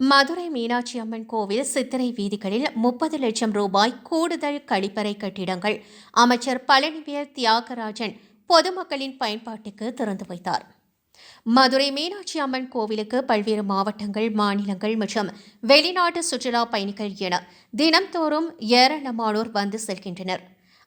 மதுரை மீனாட்சி அம்மன் கோவில் சித்திரை வீதிகளில் முப்பது லட்சம் ரூபாய் கூடுதல் கழிப்பறை கட்டிடங்கள் அமைச்சர் பழனிவேல் தியாகராஜன் பொதுமக்களின் பயன்பாட்டுக்கு திறந்து வைத்தார். மதுரை மீனாட்சி அம்மன் கோவிலுக்கு பல்வேறு மாவட்டங்கள் மாநிலங்கள் மற்றும் வெளிநாட்டு சுற்றுலா பயணிகள் என தினம்தோறும் ஏராளமானோர் வந்து செல்கின்றனர்.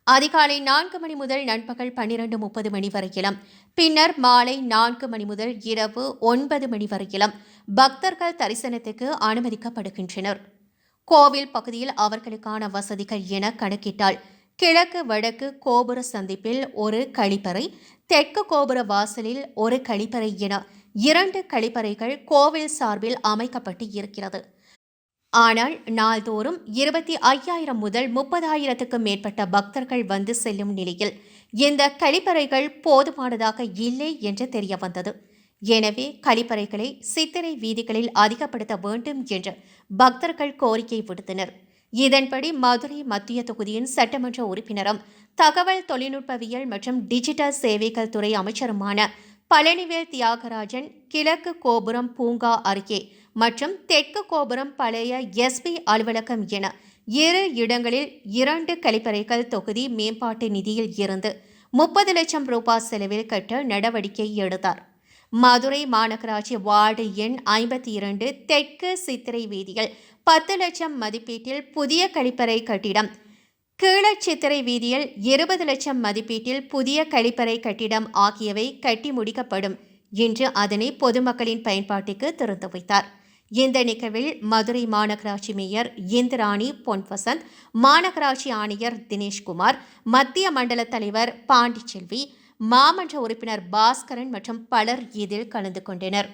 அதிகாலை நான்கு மணி முதல் நண்பகல் பன்னிரண்டு முப்பது மணி வரையிலும் பின்னர் மாலை நான்கு மணி முதல் இரவு ஒன்பது மணி வரையிலும் பக்தர்கள் தரிசனத்துக்கு அனுமதிக்கப்படுகின்றனர். கோவில் பகுதியில் அவர்களுக்கான வசதிகள் என கணக்கிட்டால் கிழக்கு வடக்கு கோபுர சந்திப்பில் ஒரு கழிப்பறை தெற்கு கோபுர வாசலில் ஒரு கழிப்பறை என இரண்டு கழிப்பறைகள் கோவில் சார்பில் அமைக்கப்பட்டு இருக்கிறது. ஆனால் நாள்தோறும் இருபத்தி ஐயாயிரம் முதல் முப்பதாயிரத்துக்கும் மேற்பட்ட பக்தர்கள் வந்து செல்லும் நிலையில் இந்த கழிப்பறைகள் போதுமானதாக இல்லை என்று தெரிய வந்தது எனவே கழிப்பறைகளை சித்திரை வீதிகளில் அதிகப்படுத்த வேண்டும் என்று பக்தர்கள் கோரிக்கை விடுத்தனர். இதன்படி மதுரை மத்திய தொகுதியின் சட்டமன்ற உறுப்பினரும் தகவல் தொழில்நுட்பவியல் மற்றும் டிஜிட்டல் சேவைகள் துறை அமைச்சருமான பழனிவேல் தியாகராஜன் கிழக்கு கோபுரம் பூங்கா அருகே மற்றும் தெற்கு கோபுரம் பழைய எஸ்பி அலுவலகம் என இரு இடங்களில் இரண்டு கழிப்பறைகள் தொகுதி மேம்பாட்டு நிதியில் இருந்து முப்பது லட்சம் ரூபாய் செலவில் கட்ட நடவடிக்கை எடுத்தார். மதுரை மாநகராட்சி வார்டு எண் ஐம்பத்தி இரண்டு தெற்கு சித்திரை வீதியில் பத்து லட்சம் மதிப்பீட்டில் புதிய கழிப்பறை கட்டிடம். கீழச்சித்திரை வீதியில் இருபது லட்சம் மதிப்பீட்டில் புதிய கழிப்பறை கட்டிடம் ஆகியவை கட்டி முடிக்கப்படும் என்று அதனை பொதுமக்களின் பயன்பாட்டுக்கு திறந்து வைத்தார். இந்த நிகழ்வில் மதுரை மாநகராட்சி மேயர் இந்திராணி பொன்வசந்த் மாநகராட்சி ஆணையர் தினேஷ்குமார் மத்திய மண்டல தலைவர் பாண்டிச்செல்வி மாமன்ற உறுப்பினர் பாஸ்கரன் மற்றும் பலர் இதில் கலந்து கொண்டனர்.